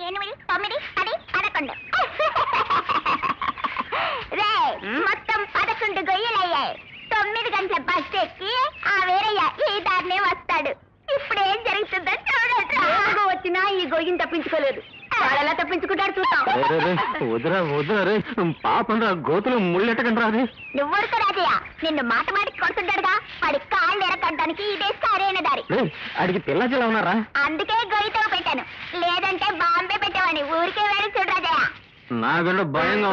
ఎనిమిది తొమ్మిది పది పదకొండు రే మొత్తం పదకొండు గొయ్యలయ్యాయి తొమ్మిది గంటల బస్ ఎక్కి ఆ వేరయ్య ఈ దారినే వస్తాడు ఇప్పుడు ఏం జరుగుతుందో చూడట్రా వచ్చినా ఈ గొయ్యని తప్పించుకోలేదు వాళ్ళెలా తప్పించుకుంటాడు చూద్దాం వదిరా వదిరా రే పాపం రా గోతులు ముళ్ళెట్టకండి రాదు నువ్వుడుకు రాజయ్య నిన్ను మాట మాటికి కొడుతుంటాడుగా. ఎరగడ్డానికి ఇదే సరైన దారి అడిగి పిల్ల జిల్లా ఉన్నారా అందుకే గొయ్యితో పెట్టాను లేదంటే బాంబే పెట్టేవాడిని ఊరికే వెళ్ళి చూడు రాజయ్య నాకంటే భయంగా.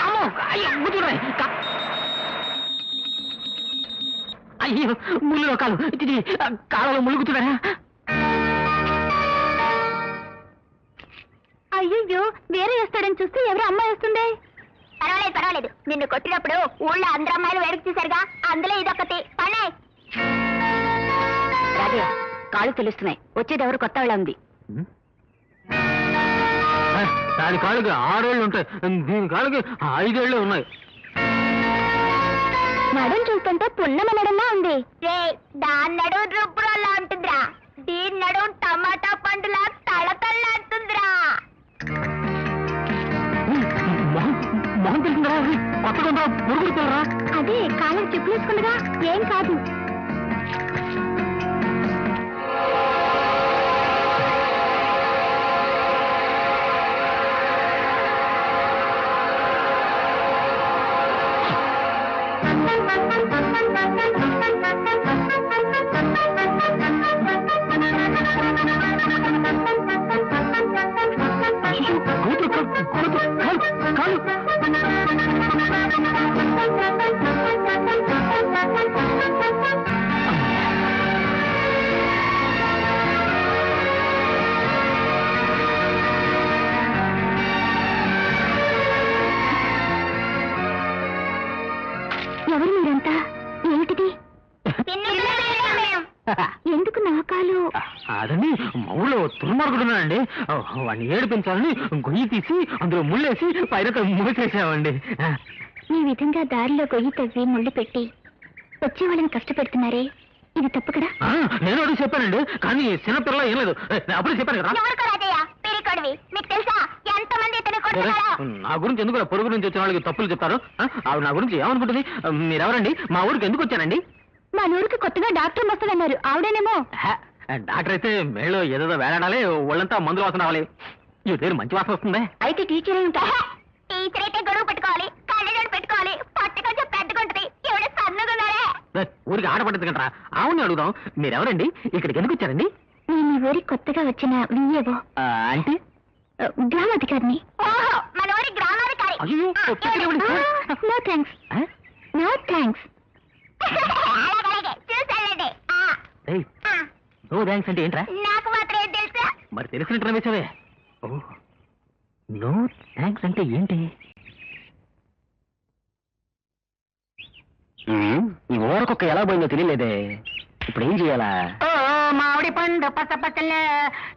అమ్మో, అయ్యో, ముళ్ళు కాలు కాలలో ములుగుతున్నారా అయ్యయ్యో వేరే వేస్తాడని చూస్తే ఎవరు అమ్మాయి వస్తుంది పర్వాలేదు పర్వాలేదు. నిన్ను కొట్టినప్పుడు ఊళ్ళో అందరు అమ్మాయిలు వెనక్కి చూసారుగా అందులో ఇదొకటి పనే కాళ్ళు తెలుస్తున్నాయి. వచ్చేది ఎవరు కొత్త వాళ్ళ ఉంది. దాని కాళ్ళకి ఆరేళ్ళు ఉంటాయి. దీని కాళ్ళకి ఐదేళ్ళు ఉన్నాయి. నడుం చూస్తుంటే పున్నమ నడుంలా ఉంది. దాని నడు రుబ్బురోలా ఉంటుందిరా. దీని నడుం టమాటా పండులా తళతళ్ళాడుతుందిరా మొహం మొహం కొత్తగా ఉందా? పురుగులు పిల్లరా అదే కాళ్ళకి చెప్పులు ఏం కాదు. ఎవరు మీరంతా? ఏమిటిది? ఎందుకు నా కాలు? అదండి మా ఊళ్ళో తురుమార్గుడున్నాడండి వాడిని ఏడిపించాలని గొయ్యి తీసి అందులో ముళ్ళేసి పైన మూసేసామండి ఈ విధంగా దారిలో గొయ్యి తవ్వి ముళ్ళు పెట్టి వచ్చే వాళ్ళని కష్టపెడుతున్నారే? ఇది తప్పు కదా? నేను అడిగి చెప్పానండి కానీ చిన్నపిల్ల ఏం లేదు. అప్పుడే చెప్పాను కదా. మీకు తెలుసా? నా గురించి ఎందుకు పొరుగు నుంచి వచ్చిన వాళ్ళకి తప్పులు చెప్తారు? ఆవిడ నా గురించి ఏమనుకుంటుంది? మీరెవరండి? మా ఊరికి ఎందుకు వచ్చానండి మా ఊరికి కొత్తగా డాక్టర్ వస్తుందన్నారు. ఆవిడేనేమో? డాక్టర్ అయితే మేళ్ళు ఏదేదో వేలాడాలి ఒళ్ళంతా మందులు వాసన రావాలి. ఈ పేరు మంచి వాసన వస్తుంది. అయితే టీచర్ ఉంటా. టీచర్ అయితే గొడవ పెట్టుకోవాలి కళ్ళజోడు పెట్టుకోవాలి. పట్టు కొంచెం పెద్దగుంటది ఎవడ సన్నగున్నారే ఊరికి ఆడపడ్డది కంటారా అవును అడుగుదాం. మీరెవరండి? ఇక్కడికి ఎందుకు వచ్చారండి? నేను ఊరికి కొత్తగా వచ్చిన వియ్యేవో. అంటే? గ్రామాధికారిని? ఓహో మన ఊరి గ్రామాధికారి. అయ్యో, పెట్టేదేమిటి? నో థ్యాంక్స్ ఆ? నో థ్యాంక్స్ చూసానండి ఏయ్, నో థ్యాంక్స్ అంటే ఏంట్రా? నాకు మాత్రం ఏం తెలుసా? మరి తెలిసినట్టు రమేశవే ఓ నో థ్యాంక్స్ అంటే ఏంటి? ఈ ఓరకొక్క ఎలా పోయిందో తెలియలేదే. ఇప్పుడు ఏం చేయాలా మామిడి పండు పచ్చలే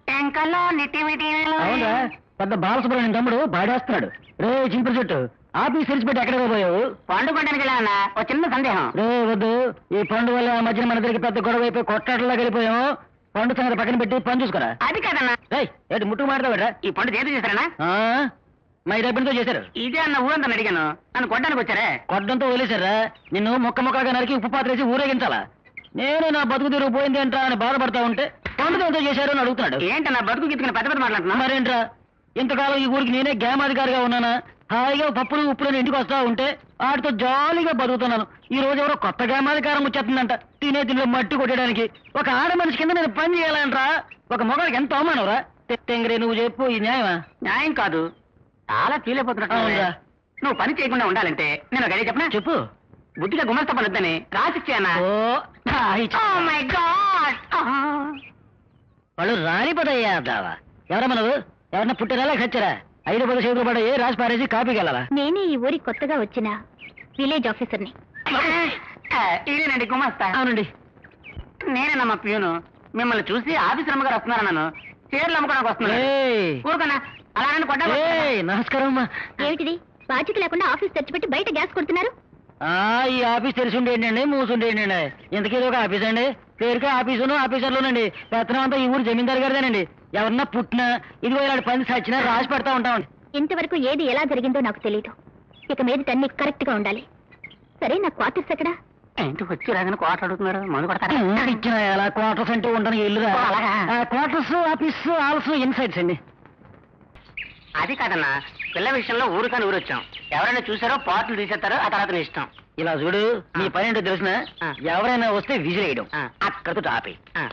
టెంకలో నిటివిటి అవునా? పెద్ద బాలసుబ్రహ్మణ్యం తమ్ముడు పాడేస్తున్నాడు. రే చింపురు చెట్టు ఆఫీస్ తెరిచిపెట్టి ఎక్కడ పోయావు పండు వెళ్ళాలన్నా? ఒక చిన్న సందేహం. రే వద్దు. ఈ పండు వల్ల ఆ మధ్యన మన దగ్గరికి పెద్ద గొడవ అయిపోయి కొట్టాటలా వెళ్ళిపోయాము పండు సంగతి పక్కన పెట్టి పని చూసుకురా. అది కదన్నా. ఏంటి ముట్టుకు మాడతావు ఈ పండు చేతి చేశారనా? మా డబ్బులతో చేశారు. ఇదే అన్న ఊరంతా అడిగాను. నన్ను కొట్టడానికి వచ్చారే? కొడ్డంతో వదిలేశారా? నిన్ను మొక్క మొక్కగా నరికి ఉప్పు పాత్ర వేసి ఊరేగించాలా? నేను నా బతుకు తిరుగు పోయింది ఏంట్రా అని బాధపడతా ఉంటే పండుగ ఎంతో చేశారు అని అడుగుతున్నాడు. ఏంటన్నా బతుకు గిట్టుకుని పెద్ద పెద్ద మాట్లాడుతున్నా మరేంట్రా? ఇంతకాలం ఈ ఊరికి నేనే గ్రామాధికారిగా ఉన్నానా? హాయిగా పప్పులు ఉప్పులు ఇంటికి వస్తా ఉంటే వాటితో జాలీగా బతుకుతున్నాను. ఈ రోజు ఎవరో కొత్త గ్రామాధికారం వచ్చేస్తుందంట. తినే తిండిలో మట్టి కొట్టడానికి. ఒక ఆడ మనిషి కింద నేను పని చేయాలంట్రా. ఒక మొగాడికి ఎంత అవమానవరా తెంగరే నువ్వు చెప్పు ఈ న్యాయమా? న్యాయం కాదు. చాలా ఫీల్ అయిపోతున్నట్టు. నువ్వు పని చేయకుండా ఉండాలంటే నేను ఐడియా చెప్పనా? చెప్పు. బుద్ధిగా గుమస్తా పని వద్దని రాసిచ్చానా. మై గాడ్ వాళ్ళు రాలిపోతాయ్యా దావా ఎవరమ్మా నువ్వు? ఎవరన్నా పుట్టినలా ఖచ్చరా ఐదు పది చేతులు పడయి రాసి పారేసి కాపీకి వెళ్ళాలా నేనే ఈ ఊరికి కొత్తగా వచ్చిన విలేజ్ ఆఫీసర్ని. ఇదేనండి గుమస్తా. అవునండి. నేనేనమ్మా ప్యూను. మిమ్మల్ని చూసి ఆఫీసర్ అమ్మగారు వస్తున్నారన్నాను చీరలు అమ్ముకోవడానికి వస్తున్నాను ఏయ్, ఊరుకన్నా అలా నన్ను కొట్ట ఏయ్, నమస్కారం అమ్మా. ఏమిటిది? బాధ్యత లేకుండా ఆఫీస్ తెచ్చిపెట్టి బయట గ్యాస్ కొడుతున్నారు? ఈ ఆఫీస్ తెలిసి ఉండేయండి మూసుండేయండి ఇంతకీ ఇది ఒక ఆఫీస్ అండి? పేరుకే ఆఫీసును ఆఫీసర్లోనండి. పెత్తనం అంతా ఈ ఊరు జమీందారు గారిదేనండి ఎవరన్నా పుట్టినా ఇదిగో ఇలాంటి పని సచ్చినా రాసి పెడతా ఉంటామండి. ఇంతవరకు ఏది ఎలా జరిగిందో నాకు తెలియదు ఇక మీద అన్ని కరెక్ట్గా ఉండాలి. సరే నా క్వార్టర్స్ ఎక్కడా? ఏంటి వచ్చి రాగానే కోట అడుగుతున్నారు? మందు కొడతారా? ఇచ్చిన ఎలా? క్వార్టర్స్ అంటే ఉండని ఇల్లుగా ఓ, అలాగా? క్వార్టర్స్ ఆఫీస్ ఆల్సో ఇన్సైడ్స్ అండి. అది కాదన్నా పిల్ల విషయంలో ఊరికని ఊరు వచ్చాం ఎవరైనా చూసారో పాటలు తీసేస్తారో ఆ తర్వాత నీ ఇష్టం. ఇలా చూడు నీ పని ఏంటో తెలిసిన? ఆ. ఎవరైనా వస్తే విజిలేయడం ఆ. అక్కడితో టాపి ఆ.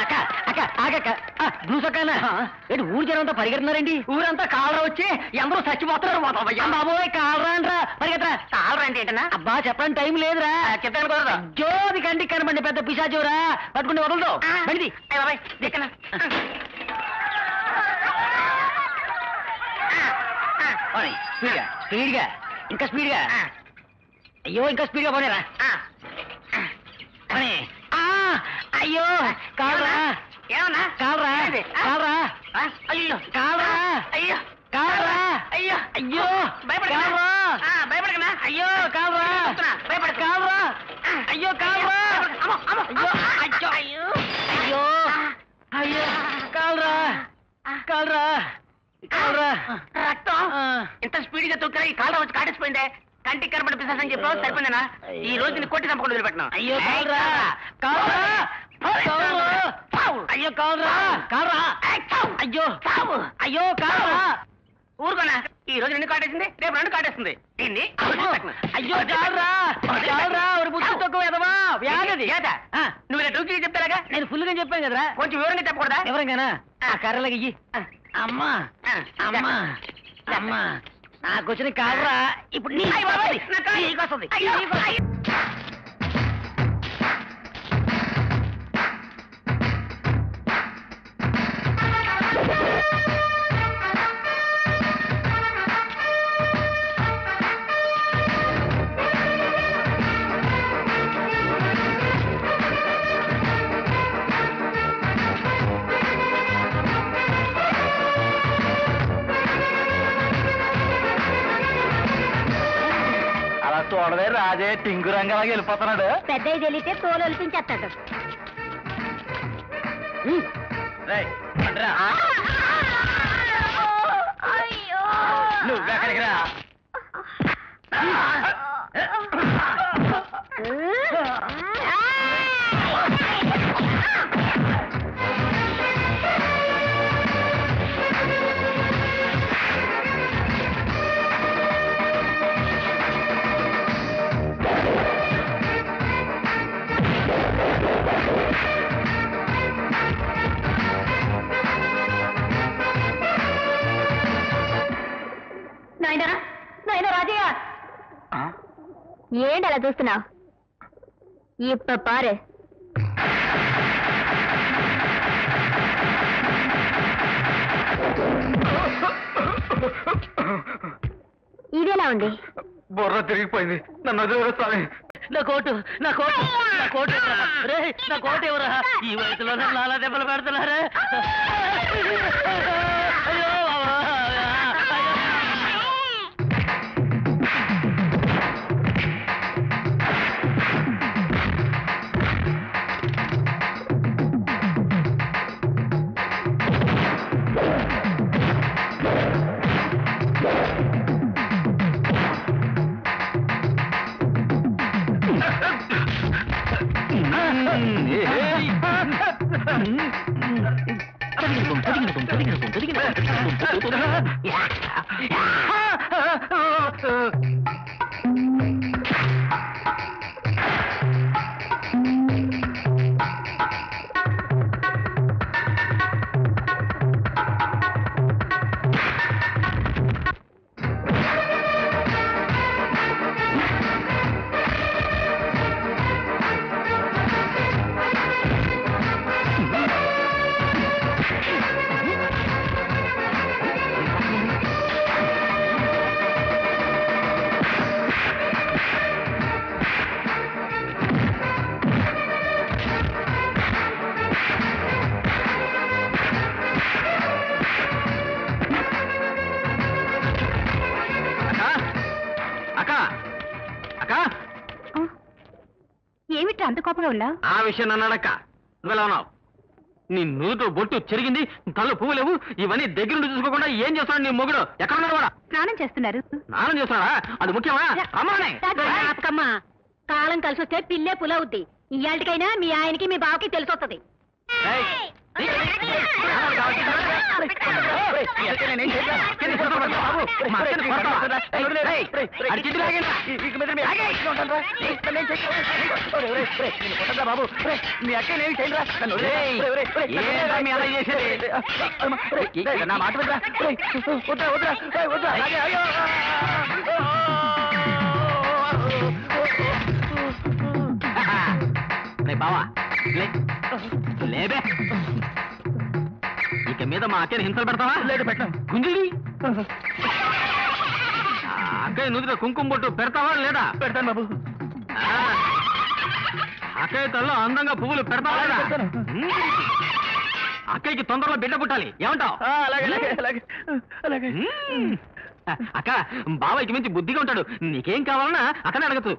అక్క అక్క ఆగక్క దూసక్కన ఏంటి ఊరు జనం అంతా పరిగెడుతున్నారేంటి ఊరంతా కాలరా వచ్చి ఎందరో చచ్చిపోతున్నారు మా బాబాయ్ బాబోయ్ కాలరా అంటారా. పరిగెత్తరా. కాలరా అంటే ఏంటన్నా? అబ్బా చెప్పడానికి టైం లేదురా. చెప్తాను కుదరదు? జోది కంటికి కనబండి పెద్ద పిశాచోరా. పట్టుకుని వదలదు. బండిది. అయ్య బాబాయ్ దిక్కనా. స్పీడ్గా స్పీడ్గా ఇంకా స్పీడ్గా. అయ్యో ఇంకా స్పీడ్గా పోనేరా. పోనీ. అయ్యో కాలరా. ఏమన్నా? కాలరా? కాలరా? అయ్యో. కాలరా. అయ్యో. కాలరా. అయ్యో. అయ్యో. ఆ, భయపడకనా అయ్యో కాలరా. భయపడకు. కాలరా. అయ్యో కాలరా. అయ్యో. అయ్యో. అయ్యో. అయ్యో. కాలరా. కాలరా. రక్తం. ఇంత స్పీడ్గా తొక్కినా ఈ కాలం వచ్చి కాటేసిపోయిందే. కంటికి కనబడి పిసాసని చెప్పావు సరిపోయిందేనా? ఈ రోజు నీ కొట్టి తప్పకుండా వదిలిపెట్టినా? అయ్యో కాలరా అయ్యో కాలరా కాలరా అయ్యో. అయ్యో కాలరా ఊరుకోనా? ఈ రోజు నిన్ను కాటేసింది రేపు నన్ను కాటేస్తుంది. దీన్ని అయ్యో. కాలరా కాలరా ఒక బుద్ధి తక్కువ ఎదవా? వ్యాగది ఏదా? నువ్వు ఇలా డూకి చెప్తాగా నేను ఫుల్గా చెప్పాను కదరా. కొంచెం వివరంగా చెప్పకూడదా? ఎవరంగానా ఆ. కర్రలకి అమ్మా అమ్మా అమ్మా. నాకు వచ్చిన కాలరా ఇప్పుడు. నీకు వస్తుంది టింగు రంగలాగా వెళ్ళిపోతున్నాడు. పెద్ద తెలితే తోలు ఒలిపించేస్తాడు. నువ్వెక్కడికి రా? ఏంటి అలా చూస్తున్నావు? ఇప్ప పారు. ఇదెలా ఉంది? బుర్ర తిరిగిపోయింది. నన్ను వదిలేస్తాను నా కోటు నా కోటు నా కోటు ఎవరా? రే నా కోటు ఎవరా? ఈ వయసులో నన్ను అలా దెబ్బలు పెడుతున్నారా. Yeah. కోపంగా ఉన్నా? ఆ విషయం నన్ను అడక్క. నువ్వెలా ఉన్నావు? నీ నూతో బొట్టు చెరిగింది కళ్ళు పువ్వు లేవు ఇవన్నీ దగ్గర నుండి చూసుకోకుండా ఏం చేస్తున్నాడు నీ మొగుడు? ఎక్కడ ఉన్నాడు వాడా? స్నానం చేస్తున్నారు. స్నానం చేస్తున్నాడా? అది ముఖ్యమా? అమ్మానే అక్కమ్మ కాలం కలిసి వస్తే పిల్లే పులవుద్ది. ఇయాటికైనా మీ ఆయనకి మీ బావకి తెలిసొస్తుంది బాబు? మా అక్కని కొడతావా? ఏయ్, మీ అలా చేసేది? నా మాట వినరా? రే బావా లే లేబే మీద మా అక్కని హింసలు పెడతావా? లేదు పెట్టాం గుంజిడి అక్కయ్య నుదుట కుంకుమ బొట్టు పెడతావా లేదా? పెడతాను బాబు. అక్కయ్య తల్లో అందంగా పువ్వులు పెడతావా లేదా? ఉమ్. అక్కయ్యకి తొందరలో బిడ్డ పుట్టాలి. ఏమంటావు? ఉమ్. అక్క బాబాయ్కి మించి బుద్ధిగా ఉంటాడు. నీకేం కావాలన్నా అక్కనే అడగచ్చు.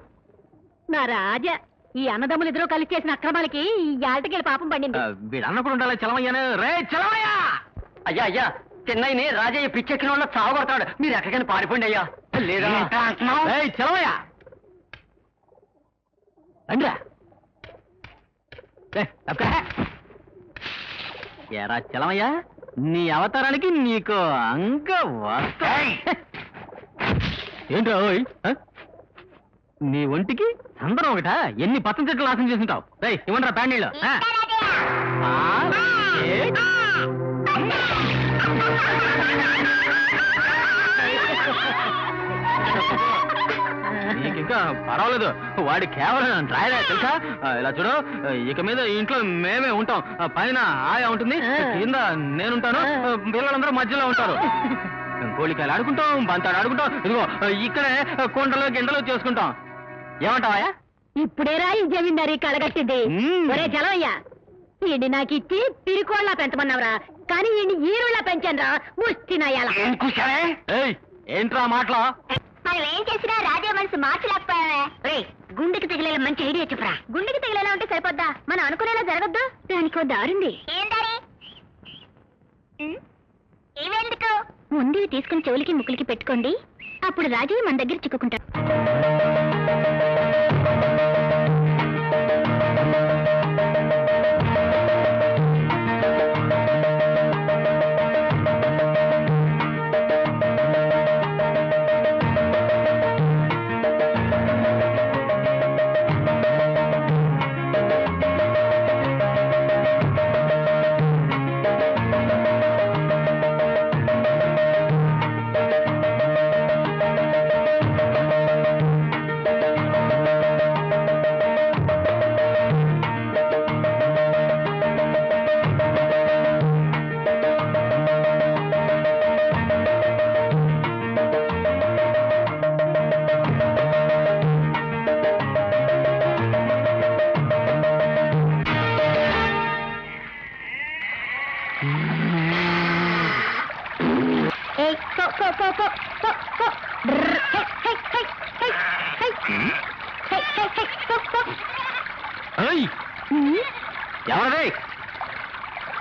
నా రాజా ఈ అన్నదమ్ములు ఇద్దరు కలిసి చేసిన అక్రమాలకి ఈ యాటకి పాపం పండింది. వీడు అన్నప్పుడు ఉండాలి చలమయ్యాను. రే చలమయ్యా! అయ్యా అయ్యా చెన్నైని రాజయ్య పిచ్చెక్కిన వాళ్ళ చావగొడతాడు. మీరు ఎక్కడికైనా పారిపోండి అయ్యా. లేదా? ఏయ్, చలమయ్యా నీ అవతారానికి నీకు అంక వస్తా. ఏంట్రా ఓయ్? నీ ఒంటికి అందరం ఒకట? ఎన్ని పచ్చని చెట్లు నాశనం చేసింటావు రేయ్ ఇవ్వండిరా ప్యాండీళ్ళు పర్వాలేదు. వాడి కేవలం డ్రాయరే తెలుసా? ఇలా చూడు ఇక మీద ఈ ఇంట్లో మేమే ఉంటాం. పైన ఆయా ఉంటుంది కింద నేనుంటాను పిల్లలందరూ మధ్యలో ఉంటారు. కోಳಿకాయలు ఆడుకుంటాం బంతాడు ఆడుకుంటాం. ఇదిగో ఇక్కడే కుండలు గిండలు చేసుకుంటాం. ఏమంటావా ఇప్పుడేరా ఈ జమీందారి కడగట్టింది మ్మ్. ఒరే జలమయ్యా ఈయన్ని నాకు ఇచ్చి పిరికోళ్ళ పెంచమన్నావురా కానీ ఈయన్ని ఈరుళ్ళ పెంచాను రా ముష్టినయ్యాల ఏయ్ ఏంట్రా మాటలు? మనం ఏం చేసినా రాజే మనసు మార్చలేకపోయావే. రే గుండెకి తగిలేలా మంచి ఐడియా చెప్పురా. గుండెకి తగిలేలా ఉంటే సరిపోద్దా? మనం అనుకునేలా జరగద్దు? దానికో దారుంది. ఏం దారి? ఇవెందుకు ముందు తీసుకుని చెవులకి ముక్కులకి పెట్టుకోండి. అప్పుడు రాజయ్య మన దగ్గర చిక్కుకుంటాడు.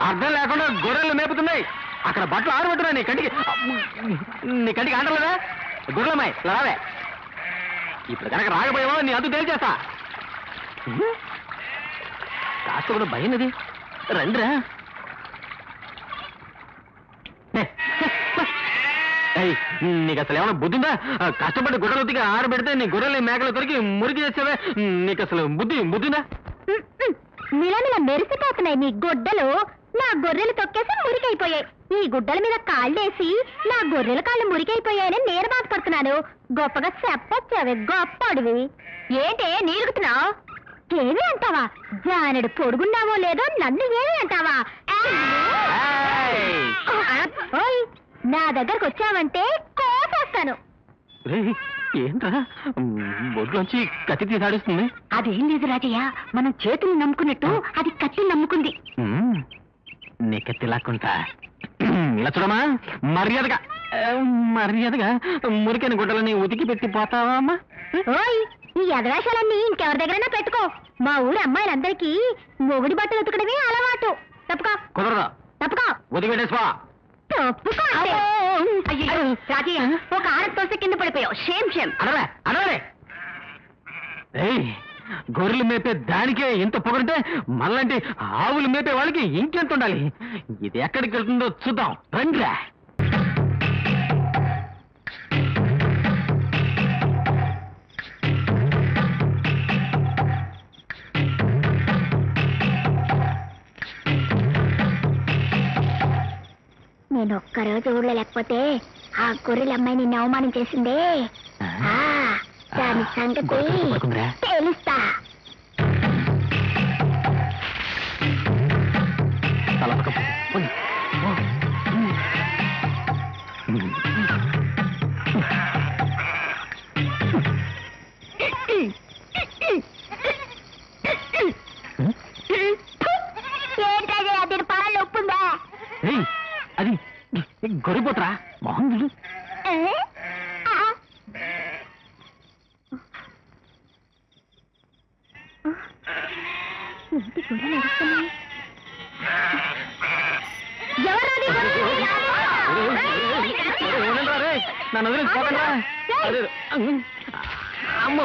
అర్థం లేకుండా గొర్రెలు మేపుతున్నాయి. అక్కడ బట్టలు ఆరబెట్టున్నా నీ కంటికి నీ కంటికి ఆటలేదా? గొర్రెలమ్మాయి రావే. ఇప్పుడు కనుక రాకపోయావో నీ అదు తేల్చేస్తా. కాస్త కూడా భయం ఇది. రండిరా. నీకు అసలు ఏమైనా బుద్ధి ఉందా? కష్టపడి గొర్రెలు ఉతికి ఆరబెడితే నీ గొర్రెలు మేకలు దొరికి మురికి చేసావే. నీకు అసలు బుద్ధి బుద్ధిందా Hmm, మెరిసిపోతున్నాయి నీ గొడ్డలు. నా గొర్రెలు తొక్కేసి మురికైపోయాయి. ఈ గుడ్డల మీద కాళ్ళేసి నా గొర్రెల కాళ్ళు మురికైపోయాయని నేను బాధపడుతున్నాను. గొప్పగా చెప్పొచ్చావే గొప్ప అడివి ఏంటే నీరుగుతున్నావు ఏమి అంటావా? జానడు పొడుగున్నావో లేదో నన్ను ఏమి అంటావా! ఓయ్ నా దగ్గరకు వచ్చావంటే కోసేస్తాను. రేయ్, ఏంట్రా? బొడ్లోంచి కత్తి తీసాడిస్తుంది అదేం లేదు రాజయ్య మనం చేతులు నమ్ముకున్నట్టు అది కత్తి నమ్ముకుంది. నీ కత్తి లాక్కుంటా ఇలా చూడమా మర్యాదగా ఆ, మర్యాదగా మురికైన గుడ్డలని ఉతికి పెట్టి పోతావా అమ్మా? ఓయ్ ఈ ఎదవేషాలన్నీ ఇంకెవరి దగ్గరైనా పెట్టుకో. మా ఊరి అమ్మాయిలందరికీ మొగుడి బట్టలు ఉతకడమే అలవాటు. తప్పుకో. కుదరదా. తప్పుకో. వదిలిపెట్టేసిపా తప్పుకో అంటే. అయ్యయ్యో, రాజయ్య ఒక కింద పడిపోయావు. Shame shame. అడవే అడవే. ఏయ్ గొర్రెలు మేపే దానికే ఇంత పొగరుంటే మళ్ళంటి ఆవులు మేపే వాళ్ళకి ఇంకెంత ఉండాలి? ఇది ఎక్కడికి వెళ్తుందో చూద్దాం. రండిరా. నేను ఒక్కరోజు ఊళ్ళో లేకపోతే ఆ గొర్రెల అమ్మాయి నిన్ను అవమానం చేసిందే. ఆ, దాని సంగతి. తెలుస్తా అది గొర్రెపోతరా? మొహం చూడు ఏ? ఆ. ఏంటి గొర్రెలు అరుస్తున్నాయి? ఎవరది గొర్రెలు? ఏమంటారా రే? నన్ను వదిలేసి పోకండ్రా. అదే, అమ్మో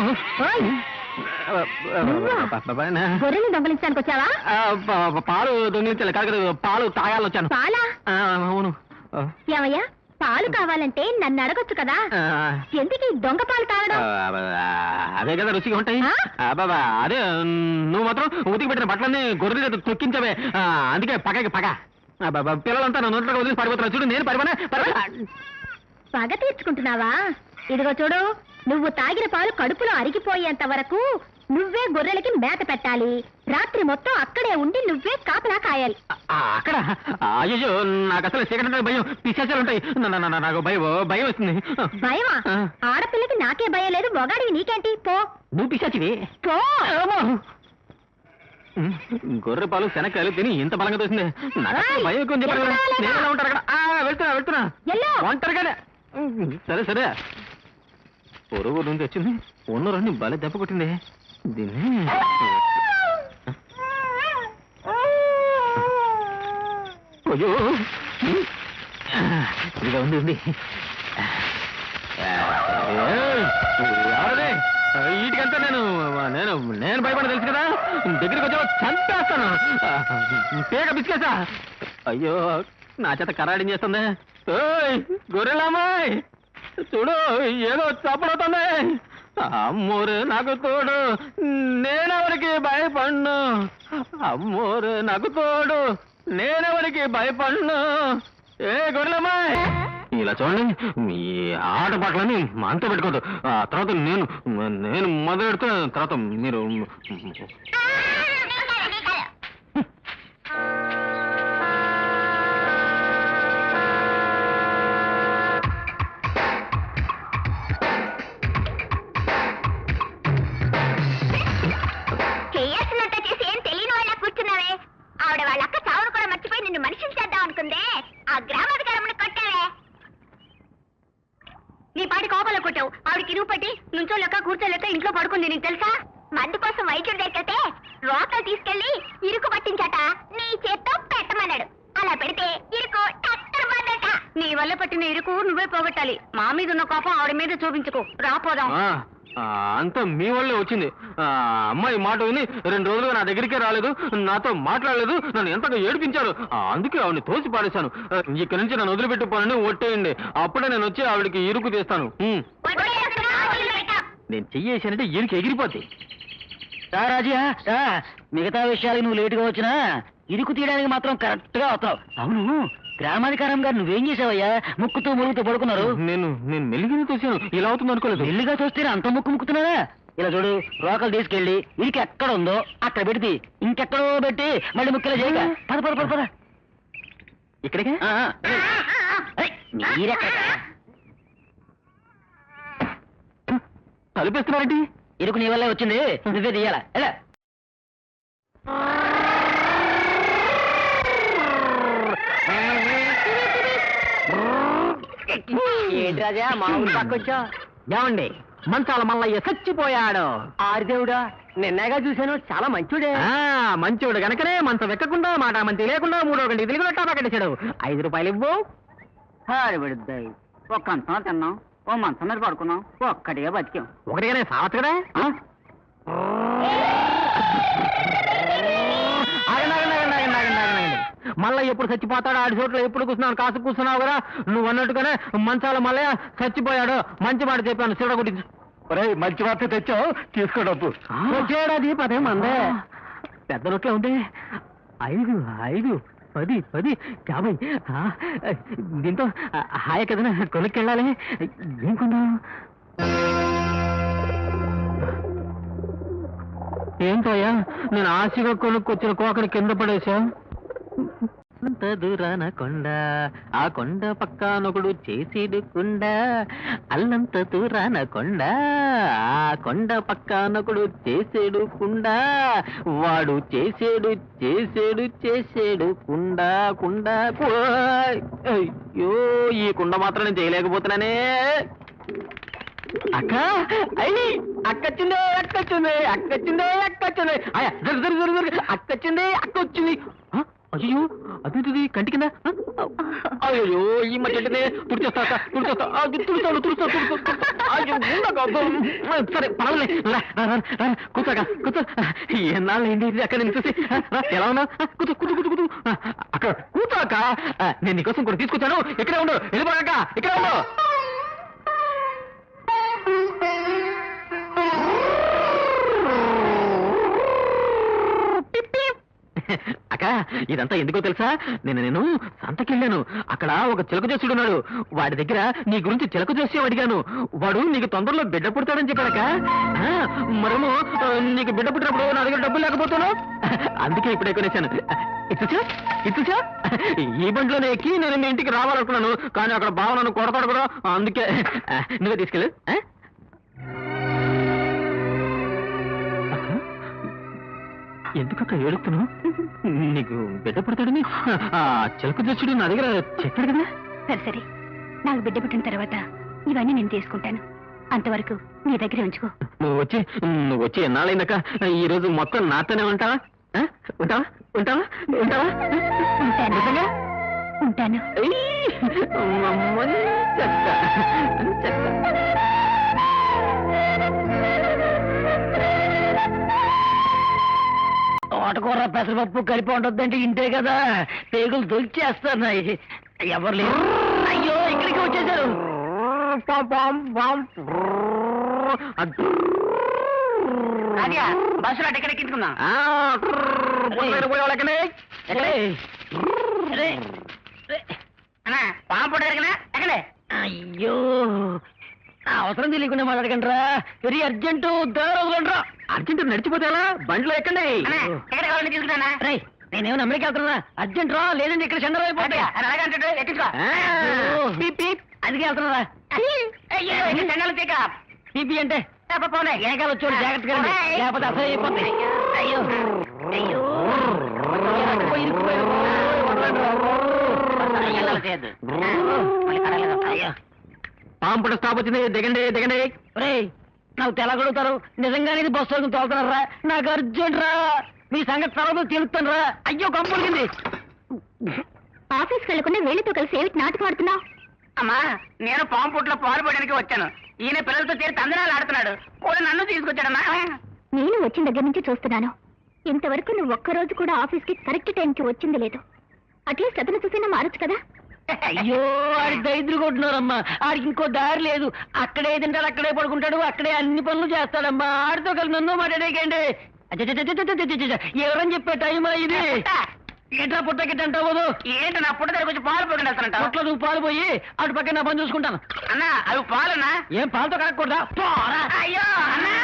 గొర్రెలు దొంగలించడానికి వచ్చావా? పాలు దొంగిలించాలి. కాదు పాలు తాగాలి వచ్చాను. పాలా? అవును. ఏమయ్యా పాలు కావాలంటే నన్ను అడగొచ్చు కదా? ఎందుకు దొంగ పాలు తాగడం? అదే కదా రుచిగా ఉంటాయి. బాబా అదే నువ్వు మాత్రం ఉతికి పెట్టిన బట్టలన్నీ గొర్రెల తొక్కించవే. అందుకే పగకి పగ. పిల్లలంతా నా నోట్లో వదిలి పడిపోతున్నా చూడు నేను పడిపోనా? పగ తీర్చుకుంటున్నావా? ఇదిగో చూడు నువ్వు తాగిన పాలు కడుపులో అరిగిపోయేంత వరకు నువ్వే గొర్రెలకి మేత పెట్టాలి. రాత్రి మొత్తం అక్కడే ఉండి నువ్వే కాపలా కాయాలి. ఆ, అక్కడ? అయ్యో నాకు అసలు సిగరెట్ భయం. పిశాచాలు ఉంటాయి. నా- నా- నా- నాకు భయం భయం వస్తుంది. భయమా? ఆ. ఆడపిల్లకి నాకే భయం లేదు. మొగాడివి నీకేంటి? పో. నువ్వు పిశాచివి? పో! గొర్రె పాలు శనక్కాయలు తిని ఇంత బలంగా తోసింది నాకు అసలు! భయం ఎక్కువ అని చెప్పాను కదా. ఎక్కడా లేదా? నేను ఎలా ఉంటాను అక్కడ? ఆ, వెళ్తున్నా వెళ్తున్నా. ఎల్లో. ఒంటరిగానే. సరే సరే. పొరుగు నుంచి వచ్చింది. ఉన్న రెండు బలి దెబ్బ కొట్టింది. దీన్ని అయ్యో. ఇదిగా ఉంది ఉంది. వీటికంతా నేను నేను నేను భయపడ తెలుసు కదా? దగ్గరికి వచ్చా చంపేస్తాను. పేక బిస్కేసా? అయ్యో నా చేత కరాడింగ్ చేస్తుంది. ఓయ్ గొర్రెలమ్మాయి చూడు ఏదో చప్పడవుతుంది. అమ్మోరు నాకు తోడు నేనెవరికి భయపడ్ను? అమ్మోరు నాకు తోడు నేనెవరికి భయపడ్ను? ఏ గొర్రెలమ్మాయి! ఇలా చూడండి మీ ఆట పాటలని మనతో పెట్టుకోదు ఆ తర్వాత నేను నేను మొదలెడితే తర్వాత మీరు చూపించుకో రాపోదాం అంతా మీ వల్లే వచ్చింది. ఆ, అమ్మాయి మాట విని రెండు రోజులుగా నా దగ్గరికే రాలేదు నాతో మాట్లాడలేదు నన్ను ఎంతగా ఏడిపించారు అందుకే ఆవిడని తోసి పాడేశాను ఇక్కడి నుంచి నన్ను వదిలిపెట్టుకోనని ఒట్టేయండి. అప్పుడే నేను వచ్చి ఆవిడకి ఇరుకు తీస్తాను. నేను చెయ్యేసానంటే ఇరుకు ఎగిరిపోద్ది. రాజా మిగతా విషయాలకు నువ్వు లేటుగా వచ్చినా ఇరుకు తీయడానికి మాత్రం కరెక్ట్గా అవును. గ్రామాధికారం గారు నువ్వేం చేసావయ్యా ముక్కుతూ మురుగుతూ పడుకున్నారు. నేను నేను మెల్లిగిన తోసాను ఇలా అవుతుంది అనుకోలేదు. మెల్లిగా చూస్తే అంత ముక్కు ముక్కుతున్నారా ఇలా చూడు రోకలు తీసుకెళ్ళి ఇరికి ఎక్కడ ఉందో అక్కడ పెడితే ఇంకెక్కడో పెట్టి మళ్ళీ ముక్కలు చేయక. పద పద పద పద. ఇక్కడికే? తలుపేస్తున్నారేంటి ఇరుకు నీ వల్లే వచ్చింది. నువ్వే తీయాలా? ఎలా? ఏంటి రాజా మా ఊరు పక్కొచ్చా ఏమండి మంచాల మల్లయ్య చచ్చిపోయాడు. ఆరిదేవుడా నిన్నగా చూశాను చాలా మంచోడే. మంచోడు గనకనే మంచం ఎక్కకుండా మాట మంచి లేకుండా మూడో గంటకి తిరిగి పక్కడేశాడు ఐదు రూపాయలు ఇవ్వు. విడుద్దాయి ఒక్క అంతనా తిన్నాం ఓ మంచం మీద పడుకున్నాం ఒక్కటిగా బతికాం. ఒకటిగానే సావచ్చు కదా? మళ్ళా ఎప్పుడు చచ్చిపోతాడు? ఆడి చోట్ల ఎప్పుడు కూర్చున్నాను కాసు కూర్చున్నావు కదా? నువ్వు అన్నట్టుగానే మంచాల మల్లయ్య చచ్చిపోయాడు. మంచి మాట చెప్పాను. చూడ గురించి మంచి వార్త తెచ్చావు? తీసుకో డబ్బు. వచ్చేడాది పదే మందే. పెద్ద నోట్లే ఉంది. ఐదు ఐదు పది పది. యాభై. ఆ, దీంతో హాయ్ కదా కొనుక్కెళ్ళాలి. ఏం కొందాం? ఏంటయ్యా? నేను ఆశగా కొనుక్కొచ్చిన కోకని కింద పడేశా అంత దూరాన కొండ ఆ కొండ పక్కనొకడు చేసేడు కుండ అల్లంత దూరాన కొండ ఆ కొండ పక్కనొకడు చేసేడు కుండ వాడు చేసేడు చేసేడు చేసేడు కుండ కుండ అయ్యో ఈ కుండ మాత్రం నేను చేయలేకపోతున్నానే. అక్క అయ్యి అక్కొచ్చింది అక్కచ్చింది అక్కొచ్చింది అక్కచ్చింది అయ్యా జరు జరు జరు అక్కొచ్చింది అక్క వచ్చింది అయ్యో అదేంటిది కంటి కింద? అయ్యో ఈ మధ్య తుడిచేస్తా తుడిచేస్తా. తుడుస్తాను తుడుస్తా తుడుస్తా సరే పర్వాలే రా, కూర్చోక కూర్చో ఎన్నాళ్ళు అక్కడ నేను చూసి? ఎలా ఉన్నా కూర్చో కూర్చో కూర్చో కూర్చో. అక్కడ కూర్చోక నేను నీకోసం కూడా తీసుకొచ్చాను. ఇక్కడే ఉండు వెళ్ళిపోయాక ఇక్కడే ఉండు. అక్క ఇదంతా ఎందుకో తెలుసా? నేను నేను సంతకెళ్ళాను. అక్కడ ఒక చిలక ఉన్నాడు వాడి దగ్గర నీ గురించి చిలక జోస్యం అడిగాను. వాడు నీకు తొందరలో బిడ్డ పుడతాడని చెప్పాడక ఆ, నీకు బిడ్డ పుట్టినప్పుడు నా దగ్గర డబ్బులు లేకపోతాను? అందుకే ఇప్పుడే కొనేశాను. ఇచ్చుచా ఇచ్చుచా ఈ బండిలోనే ఎక్కి నేను మీ ఇంటికి రావాలనుకున్నాను. కానీ అక్కడ భావనను కొడతాడు కూడా. అందుకే నువ్వే తీసుకెళ్ళు. ఎందుకక్క ఏడుస్తున్నావు నీకు బిడ్డ పుడతాడని? చిలక దచ్చుడు నా దగ్గర చెప్పాడు కదా. సరే సరే. నాకు బిడ్డ పుట్టిన తర్వాత ఇవన్నీ నేను తీసుకుంటాను. అంతవరకు నీ దగ్గర ఉంచుకో. నువ్వు వచ్చి నువ్వు వచ్చి ఎన్నాళ్ళైందక్క? ఈ రోజు మొత్తం నాతోనే ఉంటావా? ఆ? ఉంటావా? ఉంటావా? ఉంటావా? ఉంటాను నిజంగా? ఉంటాను. ఏయ్! తోటకూర పెసరపప్పు కలిపి ఉండొద్దంటే ఇంతే కదా. పేగులు దొరికేస్తున్నాయి. ఎవరు లేరు. అయ్యో ఇక్కడికి వచ్చేసారు. బస్సులో టికెట్ ఎక్కించుకుందాం. పాంపుడు ఎక్కడే? అయ్యో అవసరం తెలియకుండా మాట్లాడకండి రా వెరీ అర్జెంటు రోజులండి రా అర్జెంట్ నడిచిపోతే ఎలా? బండిలో ఎక్కండి. తీసుకుంటానా రే నేనేమో అమెరికా వెళ్తున్నా అర్జెంట్ రా లేదండి ఇక్కడ చంద్ర అందుకే వెళ్తున్నా పీపీ అంటే వెనకాల వచ్చాడు జాగ్రత్తగా. లేకపోతే అసలు అయిపోతాయి అయ్యో. అయ్యో. ఇరుక్కుపోయి, రా. పాంపుడు స్టాప్ వచ్చింది దిగండి దిగండి. ఒరేయ్ నాకు తెలగలుగుతారు నిజంగానే ఇది బస్సు వరకు తోలుతున్నారా? నాకు అర్జెంట్ రా. మీ సంగతి తర్వాత తెలుస్తాను రా. అయ్యో కంపులింది ఆఫీస్కి వెళ్ళకుండా వేలితో కలిసి ఏమిటి నాటకం ఆడుతున్నావు? అమ్మా నేను పాంపుట్లో పాలు పడడానికి వచ్చాను. ఈయన పిల్లలతో చేరి తందనాలు ఆడుతున్నాడు. కూడా నన్ను తీసుకొచ్చాడమ్మా. నేను వచ్చిన దగ్గర నుంచి చూస్తున్నాను. ఇంతవరకు నువ్వు ఒక్కరోజు కూడా ఆఫీస్కి కరెక్ట్ టైంకి వచ్చింది లేదు. అట్లీస్ట్ అతను చూసినా మారచ్చు కదా? అయ్యో ఆడికి దరిద్రు కొట్టున్నారమ్మా ఆడికి ఇంకో దారి లేదు అక్కడే తింటాడు అక్కడే పడుకుంటాడు అక్కడే అన్ని పనులు చేస్తాడమ్మా ఆడితో కలిసి నన్ను మాట్లాడేకండి ఎవరని చెప్పే టైం ఇది ఎట్లా పుట్ట గిట్ట అంటావు ఏంటి నా పుట్ట దగ్గర కొంచెం పాలు పోయి పుట్లో నువ్వు పాలు పోయి అటు పక్కన నా పని చూసుకుంటాను అన్నా అవి పాలన్నా ఏం పాలతో కలగకూడదా అయ్యో అన్నా